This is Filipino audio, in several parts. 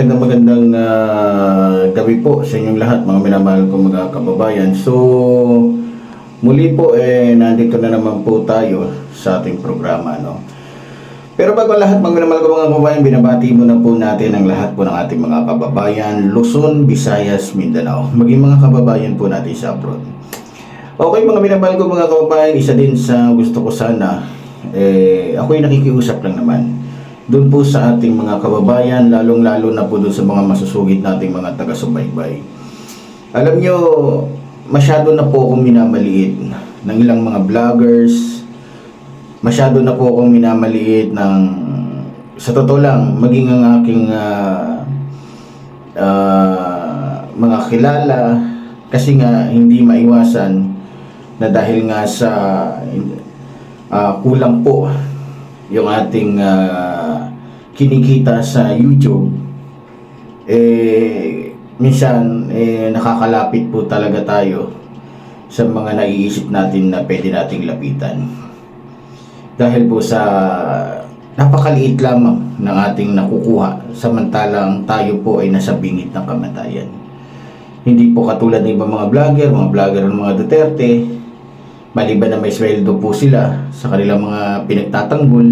magandang magandang ah, gabi po sa inyong lahat mga minamahal ko mga kababayan. So, muli po eh nandito na naman po tayo sa ating programa, no. Pero bago lahat mga minamahal ko mga kababayan, binabati muna po natin ang lahat po ng ating mga kababayan, Luzon, Visayas, Mindanao, maging mga kababayan po natin sa abroad. Okay mga minamahal ko mga kababayan, isa din sa gusto ko sana, eh, ako'y nakikiusap lang naman doon po sa ating mga kababayan, lalong-lalo na po doon sa mga masusugid nating mga taga-subaybay. Alam nyo, masyado na po akong minamaliit ng ilang mga vloggers, masyado na po akong minamaliit ng, sa totoo lang, maging ang aking ah, ah, mga kilala, kasi nga hindi maiwasan na dahil nga sa ah, kulang po yung ating ah, kinikita sa YouTube eh minsan eh nakakalapit po talaga tayo sa mga naiisip natin na pwede nating lapitan. Dahil po sa napakaliit lamang ng ating nakukuha samantalang tayo po ay nasa bingit ng kamatayan. Hindi po katulad ng ibang mga vlogger mga vlogger ng mga Duterte maliban na may sweldo po sila sa kanilang mga pinagtatanggol,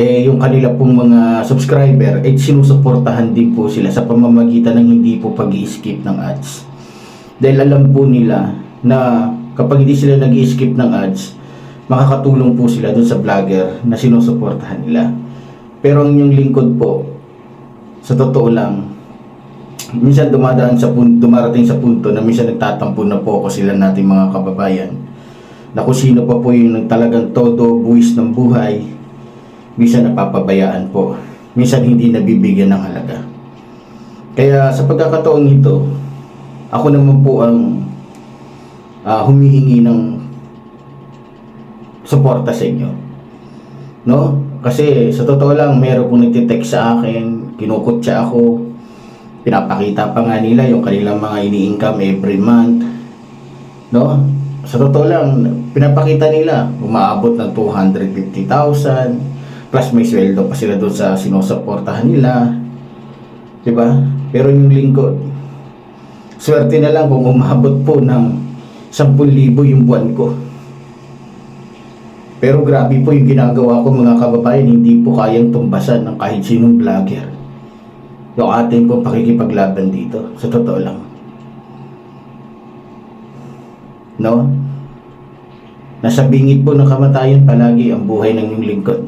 eh yung kanila pong mga subscriber, eh sinusuportahan din po sila sa pamamagitan ng hindi po pag skip ng ads. Dahil alam po nila na kapag hindi sila nag skip ng ads, makakatulong po sila dun sa vlogger na sinusuportahan nila. Pero ang inyong lingkod po, sa totoo lang, minsan dumadaan sa punto, dumarating sa punto na minsan nagtatampo na po ako sila nating mga kababayan na kung sino pa po yung talagang todo buwis ng buhay minsan napapabayaan po. Minsan hindi nabibigyan ng halaga. Kaya sa pagkakataon ito ako naman po ang ah, humihingi ng suporta sa inyo. No? Kasi sa totoo lang meron pong nagtitext sa akin kinukutsa ako pinapakita pa nga nila yung kanilang mga ini-income every month. No? Sa totoo lang, pinapakita nila, umaabot ng 250,000, plus may sweldo pa sila doon sa sinusuportahan nila. 'Di ba? Pero yung lingkod, swerte na lang kung umabot po ng 10,000 yung buwan ko. Pero grabe po yung ginagawa ko mga kababayan, hindi po kayang tumbasan ng kahit sinong vlogger yung ating pong pakikipaglaban dito. Sa totoo lang. No? Nasa bingit po ng kamatayan palagi ang buhay ng inyong lingkod.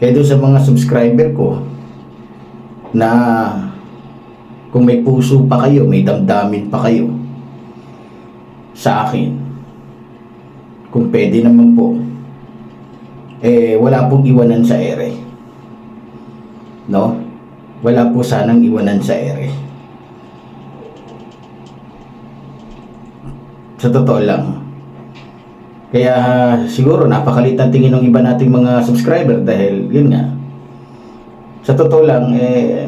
Kaya doon sa mga subscriber ko na kung may puso pa kayo, may damdamin pa kayo sa akin, kung pwede naman po, eh wala pong iwanan sa ere. No? wala po sanang iwanan sa ere. Sa totoo lang. Kaya siguro napakalit ang tingin ng iba nating mga subscriber dahil yun nga. Sa totoo lang, eh,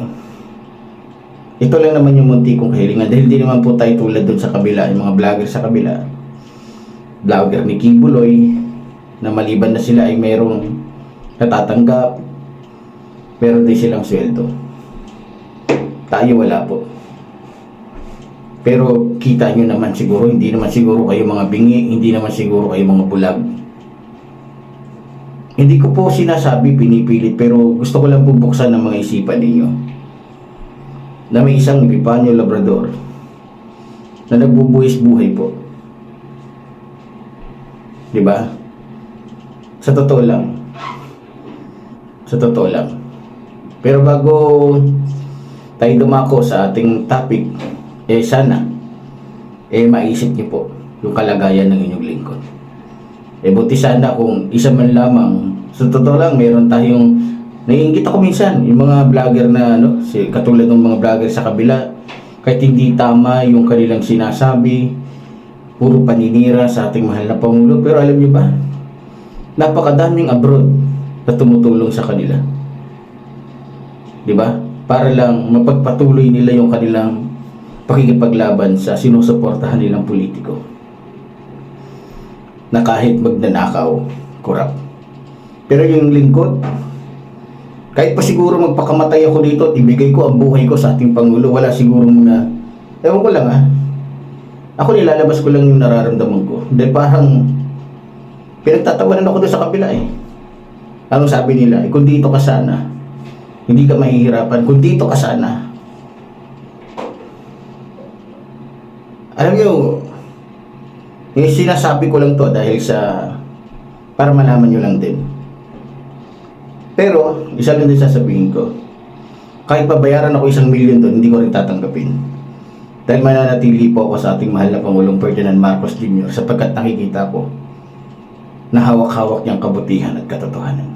ito lang naman yung munti kong kahilingan dahil hindi naman po tayo tulad dun sa kabila, yung mga vlogger sa kabila. Vlogger ni Kibuloy, na maliban na sila ay mayroong natatanggap, meron din silang sweldo. Tayo wala po. Pero kita nyo naman siguro, hindi naman siguro kayo mga bingi, hindi naman siguro kayo mga bulag. Hindi ko po sinasabi, pinipilit, pero gusto ko lang bubuksan ng mga isipan ninyo. Na may isang Epipanyo Labrador na nagbubuhis buhay po. Di ba? Sa totoo lang. Sa totoo lang. Pero bago tayo dumako sa ating topic, eh sana, eh maisip niyo po yung kalagayan ng inyong lingkod. Eh buti sana kung isa man lamang, sa totoo lang, meron tayong, naiingit ako minsan, yung mga vlogger na, ano, si, katulad ng mga vlogger sa kabila, kahit hindi tama yung kanilang sinasabi, puro paninira sa ating mahal na Pangulo, pero alam niyo ba, napakadaming abroad na tumutulong sa kanila. Di ba? para lang mapagpatuloy nila yung kanilang pakikipaglaban sa sinusuportahan nilang politiko na kahit magnanakaw, korap. Pero yung lingkod, kahit pa siguro magpakamatay ako dito at ibigay ko ang buhay ko sa ating Pangulo, wala siguro mga, ewan ko lang ah, ako nilalabas ko lang yung nararamdaman ko. Dahil parang, pinagtatawanan ako doon sa kabila eh. Anong sabi nila? Eh, kung dito ka sana, hindi ka mahihirapan. Kung dito ka sana, alam niyo, yung sinasabi ko lang to dahil sa, para malaman nyo lang din. Pero, isa lang din sasabihin ko, kahit pabayaran ako isang milyon doon, hindi ko rin tatanggapin. Dahil mananatili po ako sa ating mahal na Pangulong Ferdinand Marcos Jr. sapagkat nakikita ko na hawak-hawak niyang kabutihan at katotohanan.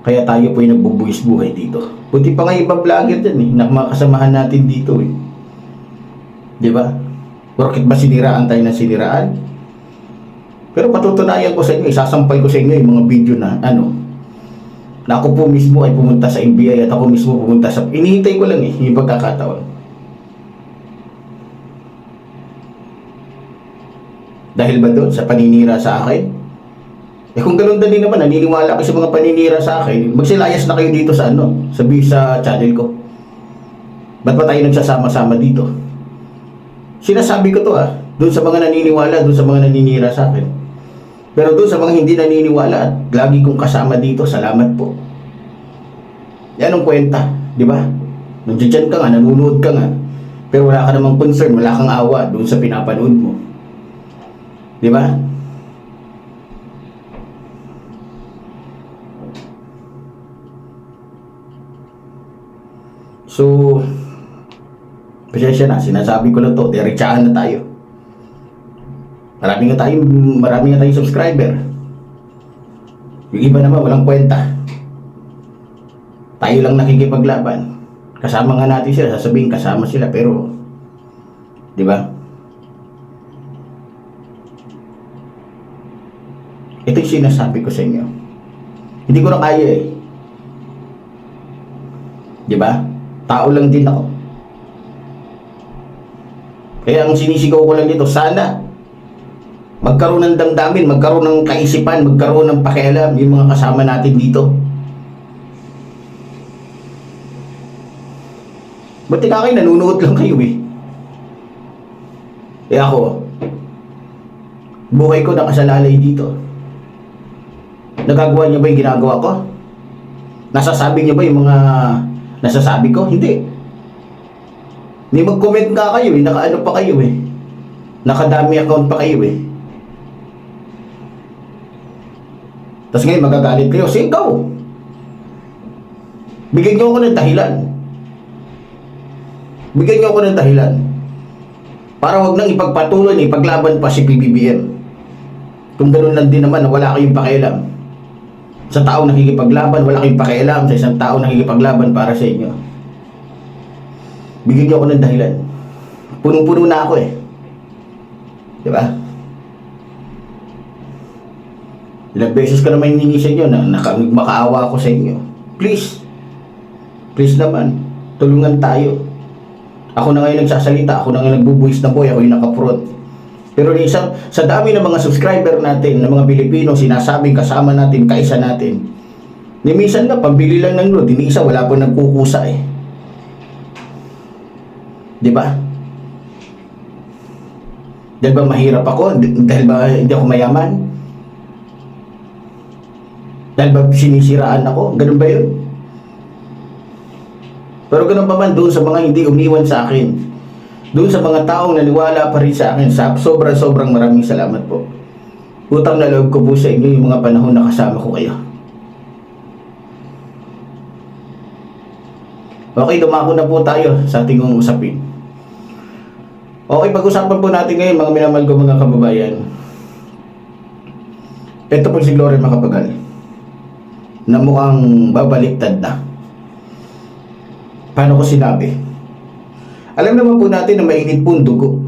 Kaya tayo po ay nagbubuwis buhay dito. Buti pa nga ibang vlogger dyan eh, na mga natin dito eh. Di ba? Bakit ba siniraan tayo ng siniraan? Pero patutunayan ko sa inyo, isasampal ko sa inyo yung mga video na ano, na ako po mismo ay pumunta sa NBI at ako mismo pumunta sa... Inihintay ko lang eh, yung pagkakataon. Dahil ba doon sa paninira sa akin? Eh kung ganun din naman, naniniwala kayo sa mga paninira sa akin, magsilayas na kayo dito sa ano, sa, sa channel ko. Ba't pa tayo nagsasama-sama dito? Sinasabi ko to ah, doon sa mga naniniwala, doon sa mga naninira sa akin. Pero doon sa mga hindi naniniwala at lagi kong kasama dito, salamat po. Yan ang kwenta, di ba? Nandiyan ka nga, nanonood ka nga. Pero wala ka namang concern, wala kang awa doon sa pinapanood mo. Di ba? So, pasensya na, sinasabi ko lang to, diretsahan na tayo. Marami nga tayong, marami nga tayong subscriber. Yung iba naman, walang kwenta. Tayo lang nakikipaglaban. Kasama nga natin sila, sasabihin kasama sila, pero, di ba? Ito yung sinasabi ko sa inyo. Hindi ko na kaya eh. Di ba? Tao lang din ako. Kaya ang sinisigaw ko lang dito, sana magkaroon ng damdamin, magkaroon ng kaisipan, magkaroon ng pakialam yung mga kasama natin dito. Ba't ka kayo nanonood lang kayo eh? Eh ako, buhay ko nakasalalay dito. Nagagawa niyo ba yung ginagawa ko? Nasasabi niyo ba yung mga nasasabi ko? Hindi. Hindi mag-comment nga kayo eh. Naka-ano pa kayo eh. Nakadami account pa kayo eh. Tapos ngayon magagalit kayo. Sigaw! Bigyan niyo ako ng dahilan. Bigyan niyo ako ng dahilan. Para wag nang ipagpatuloy na ipaglaban pa si PBBM. Kung ganun lang din naman na wala kayong pakialam. Sa tao nakikipaglaban, wala kayong pakialam sa isang tao nakikipaglaban para sa inyo. Bigyan niyo ako ng dahilan. Punong-puno na ako eh. Di ba? Ilang beses ko naman hiningi sa inyo na naka, makaawa ako sa inyo. Please. Please naman. Tulungan tayo. Ako na ngayon nagsasalita. Ako na ngayon nagbubuwis na boy. Ako yung nakaprot. Pero isang, sa dami ng mga subscriber natin, ng mga Pilipino, sinasabing kasama natin, kaisa natin. Ni minsan nga, pambili lang ng load. Ni isa, wala po nagkukusa eh. Di ba? Dahil ba mahirap ako? Dahil ba hindi ako mayaman? Dahil ba sinisiraan ako? Ganun ba yun? Pero ganun pa man doon sa mga hindi umiwan sa akin. Doon sa mga taong naniwala pa rin sa akin. Sa sobrang-sobrang maraming salamat po. Utang na loob ko po sa inyo yung mga panahon na kasama ko kayo. Okay, dumako na po tayo sa ating usapin. Okay, pag-usapan po natin ngayon mga minamahal ko mga kababayan. Ito po si Gloria Macapagal na mukhang babaliktad na. Paano ko sinabi? Alam naman po natin na mainit po dugo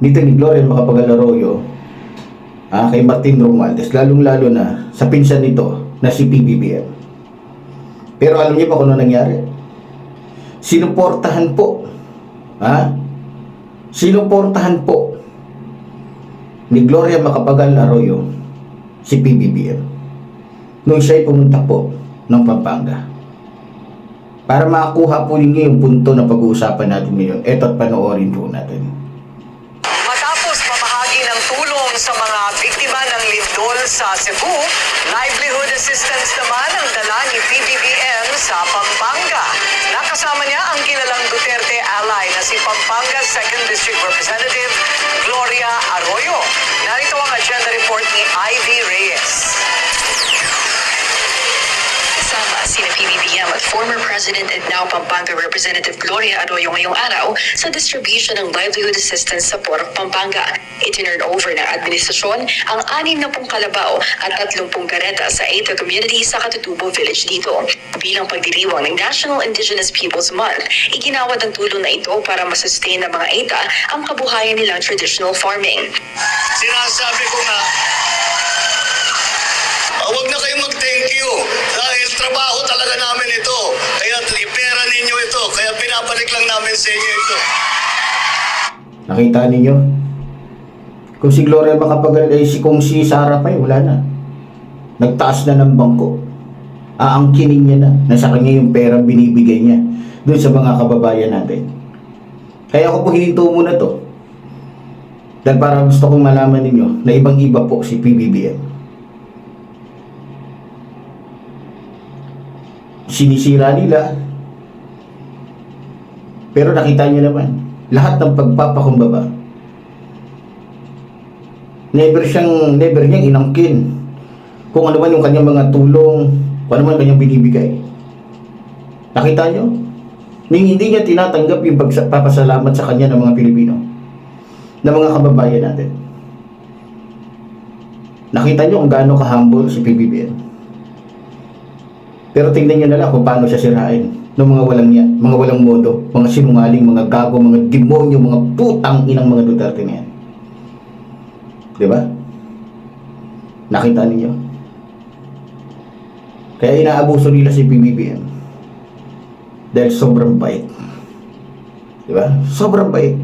dito ni Gloria Macapagal Arroyo ah, kay Martin Romualdez, lalong-lalo na sa pinsan nito na si PBBM. Pero alam niyo pa kung ano nangyari? Sinuportahan po ha? Sinuportahan po ni Gloria Macapagal Arroyo si PBBM. nung siya'y pumunta po ng Pampanga. Para makakuha po ninyo yung punto na pag-uusapan natin ngayon, eto't panoorin po natin. Matapos mamahagi ng tulong sa mga biktima ng lindol sa Cebu, livelihood assistance naman ang dala ni PBBM sa Pampanga. Nakasama niya ang kilalang Duterte ally na si Pampanga 2nd District Representative Gloria Arroyo. Narito ang agenda report ni Ivy Reyes. Kasama sina PBBM at former President and now Pampanga Representative Gloria Arroyo ngayong araw sa distribution ng livelihood assistance sa Port of Pampanga. Itinurn over ng administrasyon ang anim na pong kalabaw at tatlong pong kareta sa Eta community sa Katutubo Village dito. Bilang pagdiriwang ng National Indigenous Peoples Month, iginawad ang tulong na ito para masustain ng mga Eta ang kabuhayan nilang traditional farming. Sinasabi ko nga, ah, huwag na kayong mag-thank you dahil trabaho talaga namin ito. Kaya ipera ninyo ito. Kaya pinabalik lang namin sa inyo ito. Nakita ninyo? Kung si Gloria makapagal, eh, si, kung si Sarah pa, eh, wala na. Nagtaas na ng bangko. Aangkinin niya na, na sa kanya yung pera binibigay niya doon sa mga kababayan natin. Kaya ako po hininto muna to. Dahil para gusto kong malaman ninyo na ibang iba po si PBBM. Sinisira nila. Pero nakita niyo naman, lahat ng pagpapakumbaba, never siyang, never niyang inangkin kung ano man yung kanyang mga tulong, kung ano man kanyang binibigay. Nakita niyo? Ning hindi niya tinatanggap yung pagpapasalamat sa kanya ng mga Pilipino, ng mga kababayan natin. Nakita niyo kung gaano ka-humble si PBBM. Pero tingnan niyo na lang kung paano siya sirain ng mga walang niya, mga walang modo, mga sinungaling, mga gago, mga demonyo, mga putang inang mga Duterte na yan. Di ba? Nakita ninyo? Kaya inaabuso nila si PBBM. Dahil sobrang bait. Di ba? Sobrang bait.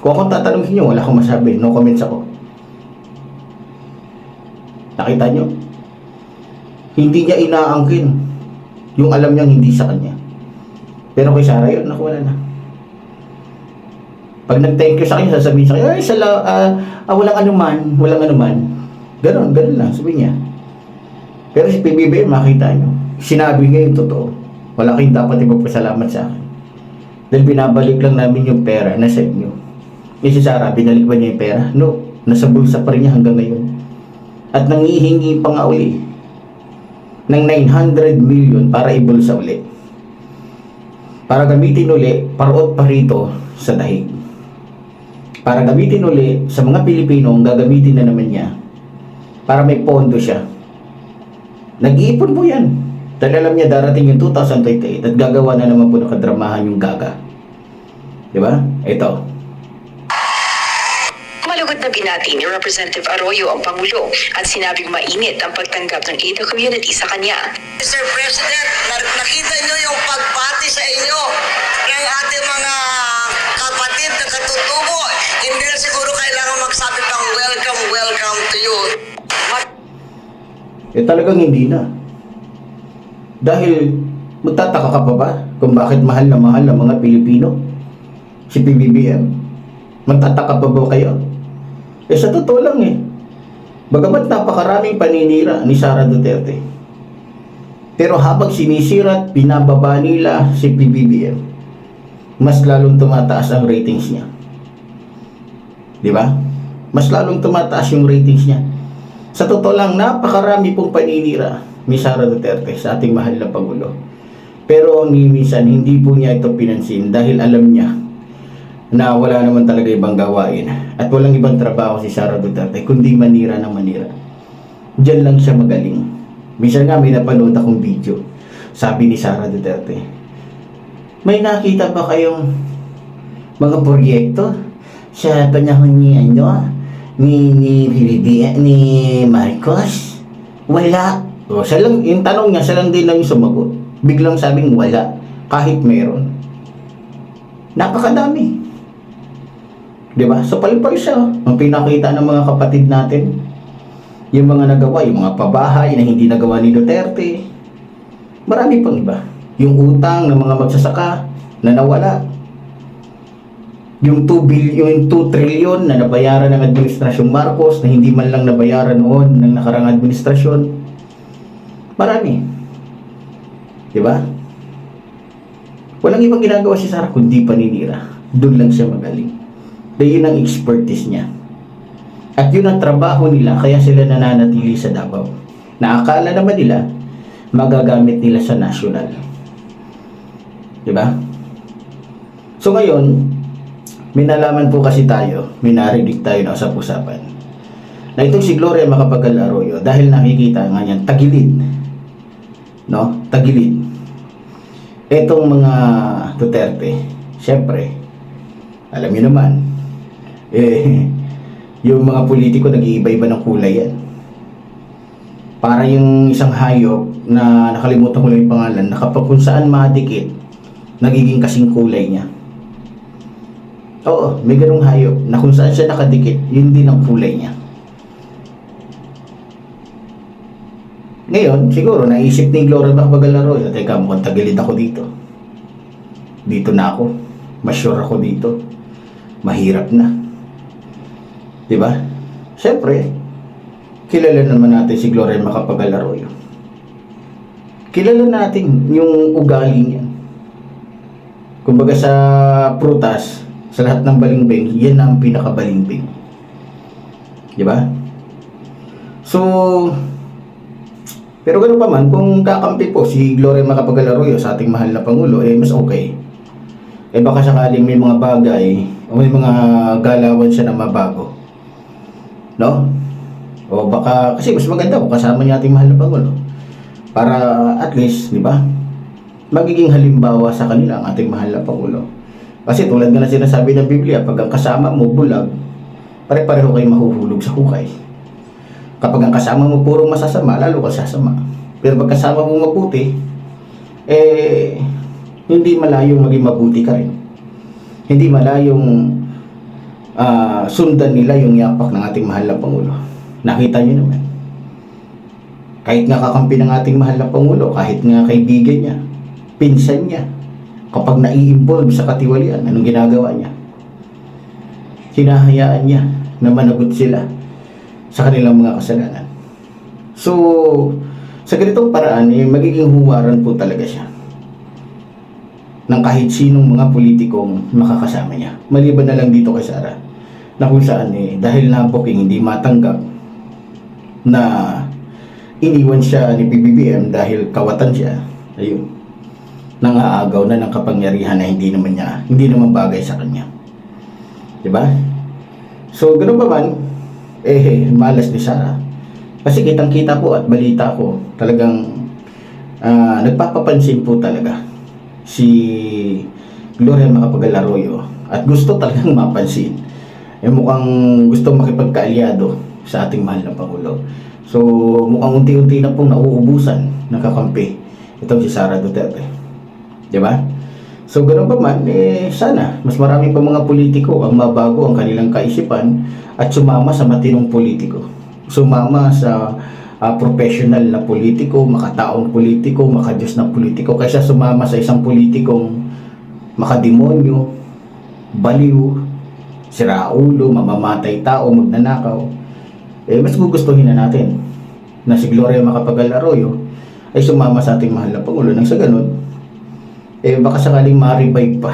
Kung akong tatanungin nyo, wala akong masabi. No comments ako. Nakita nyo? Hindi niya inaangkin yung alam niyang hindi sa kanya. Pero kay Sarah yun, naku, wala na. Pag nag-thank you sa kanya, sasabihin sa kanya, ay, sala, ah, ah, walang anuman, walang anuman. Ganon, ganon lang, sabi niya. Pero si PBB, makita niyo, sinabi niya yung totoo. Wala kayong dapat ipagpasalamat sa akin. Dahil binabalik lang namin yung pera na sa inyo. Eh si Sarah, binalik ba niya yung pera? No, nasa bulsa pa rin niya hanggang ngayon. At nangihingi pa nga uli ng 900 million para ibulsa uli. Para gamitin uli, parot pa rito sa dahig. Para gamitin uli sa mga Pilipino, ang gagamitin na naman niya para may pondo siya. Nag-iipon po yan. Dahil alam niya darating yung 2028 at gagawa na naman po ng kadramahan yung gaga. Di ba? Ito. Malugod na binati ni Representative Arroyo ang Pangulo at sinabing mainit ang pagtanggap ng Eta community sa kanya. Mr. President, na- nakita nyo yung pagpati sa inyo ng ating mga kapatid na katutubo. Hindi na siguro kailangan magsabi pang welcome, welcome to you. Eh talagang hindi na. Dahil magtataka ka pa ba kung bakit mahal na mahal ng mga Pilipino si PBBM? Magtataka pa ba kayo? Eh sa totoo lang eh. Bagamat napakaraming paninira ni Sara Duterte. Pero habang sinisira at binababa nila si PBBM, mas lalong tumataas ang ratings niya. Di ba? Mas lalong tumataas yung ratings niya. Sa totoo lang, napakarami pong paninira ni Sara Duterte sa ating mahal na Pangulo. Pero ang minsan, hindi po niya ito pinansin dahil alam niya na wala naman talaga ibang gawain at walang ibang trabaho si Sara Duterte kundi manira ng manira. Diyan lang siya magaling. Minsan nga may napanood akong video. Sabi ni Sara Duterte, may nakita ba kayong mga proyekto sa panahon ni ano, ni ni BBM, ni Marcos? Wala. O, siya lang, yung tanong niya, siya lang din lang yung sumagot. Biglang sabing wala, kahit meron. Napakadami. Di ba? So, palipal siya. oh. Ang pinakita ng mga kapatid natin yung mga nagawa, yung mga pabahay na hindi nagawa ni Duterte. Marami pang iba. Yung utang ng mga magsasaka na nawala. Yung 2 billion, yung 2 trillion na nabayaran ng Administrasyong Marcos na hindi man lang nabayaran noon ng nakarang administrasyon. Marami. Di ba? Walang ibang ginagawa si Sarah kundi paninira. Doon lang siya magaling. Dahil yun ang expertise niya. At yun ang trabaho nila kaya sila nananatili sa Davao. Na akala naman nila magagamit nila sa national. Di ba? So ngayon, may nalaman po kasi tayo, may narinig tayo na usap-usapan. Na itong si Gloria Macapagal Arroyo dahil nakikita nga niyan tagilid. No? Tagilid. Etong mga Duterte, syempre, alam niyo naman, eh, yung mga politiko nag-iiba-iba ng kulay yan. Para yung isang hayop na nakalimutan ko lang yung pangalan, na kapag kung saan madikit, nagiging kasing kulay niya. Oo, may ganung hayop na kung saan siya nakadikit, yun din ang kulay niya. Ngayon, siguro, naisip ni Gloria Macapagal Arroyo, teka, mukhang tagilid ako dito. Dito na ako. Mas sure ako dito. Mahirap na. Di ba? Siyempre, kilala naman natin si Gloria Macapagal Arroyo. Kilala natin yung ugali niya. Kumbaga sa prutas, sa lahat ng balimbing, yan ang pinakabalimbing. Di ba? So, pero ganun pa man, kung kakampi po si Gloria Macapagal Arroyo sa ating mahal na Pangulo, eh mas okay. Eh baka sakaling may mga bagay o may mga galawan siya na mabago. No? O baka, kasi mas maganda kung kasama niya ating mahal na Pangulo. Para at least, di ba? Magiging halimbawa sa kanila ang ating mahal na Pangulo. Kasi tulad nga na sinasabi ng Biblia, pag ang kasama mo bulag, pare-pareho kayo mahuhulog sa hukay. Kapag ang kasama mo purong masasama, lalo ka sasama. Pero pag kasama mo mabuti, eh, hindi malayong maging mabuti ka rin. Hindi malayong ah, sundan nila yung yapak ng ating mahal na Pangulo. Nakita niyo naman. Kahit nga kakampi ng ating mahal na Pangulo, kahit nga kaibigan niya, pinsan niya, kapag nai-involve sa katiwalian, anong ginagawa niya? Hinahayaan niya na managot sila sa kanilang mga kasalanan. So, sa ganitong paraan, eh, magiging huwaran po talaga siya ng kahit sinong mga politikong makakasama niya. Maliban na lang dito kay Sara, na kung saan eh, dahil na booking hindi matanggap na iniwan siya ni PBBM dahil kawatan siya, ayun, nangaagaw na ng kapangyarihan na hindi naman niya, hindi naman bagay sa kanya. Diba? So, ganun pa man, eh, malas ni Sarah. Kasi kitang-kita po at balita ko, talagang ah, nagpapapansin po talaga si Gloria Macapagal at gusto talagang mapansin. Eh, mukhang gusto makipagkaalyado sa ating mahal na Pangulo. So, mukhang unti-unti na pong nauubusan ng kakampi itong si Sara Duterte. Ba? So, ganun pa man, eh, sana, mas marami pa mga politiko ang mabago ang kanilang kaisipan at sumama sa matinong politiko. Sumama sa ah, professional na politiko, makataong politiko, makadiyos na politiko, kaysa sumama sa isang politikong makademonyo, baliw, siraulo, mamamatay tao, magnanakaw. Eh, mas gugustuhin na natin na si Gloria Macapagal Arroyo ay sumama sa ating mahal na Pangulo nang sa ganun, eh baka sakaling ma-revive pa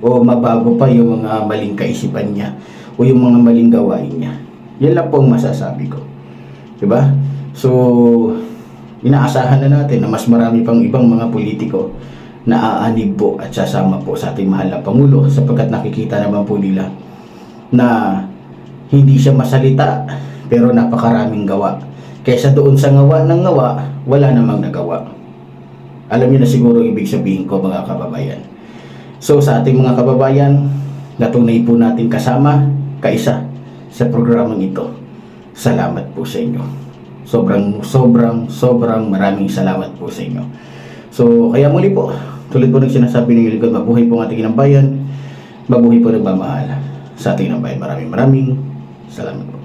o mabago pa yung mga maling kaisipan niya o yung mga maling gawain niya. Yan lang po ang masasabi ko. Diba? So, inaasahan na natin na mas marami pang ibang mga politiko na aanib po at sasama po sa ating mahal na Pangulo sapagkat nakikita naman po nila na hindi siya masalita pero napakaraming gawa. Kaysa doon sa ngawa ng ngawa, wala namang nagawa. Alam niyo na siguro ibig sabihin ko mga kababayan. So sa ating mga kababayan, natunay po natin kasama, kaisa sa programang ito. Salamat po sa inyo. Sobrang, sobrang, sobrang maraming salamat po sa inyo. So, kaya muli po, tulad po ng sinasabi ng lingkod, mabuhay po ang ating inang bayan, mabuhay po nagmamahal sa ating inang bayan. Maraming maraming salamat po.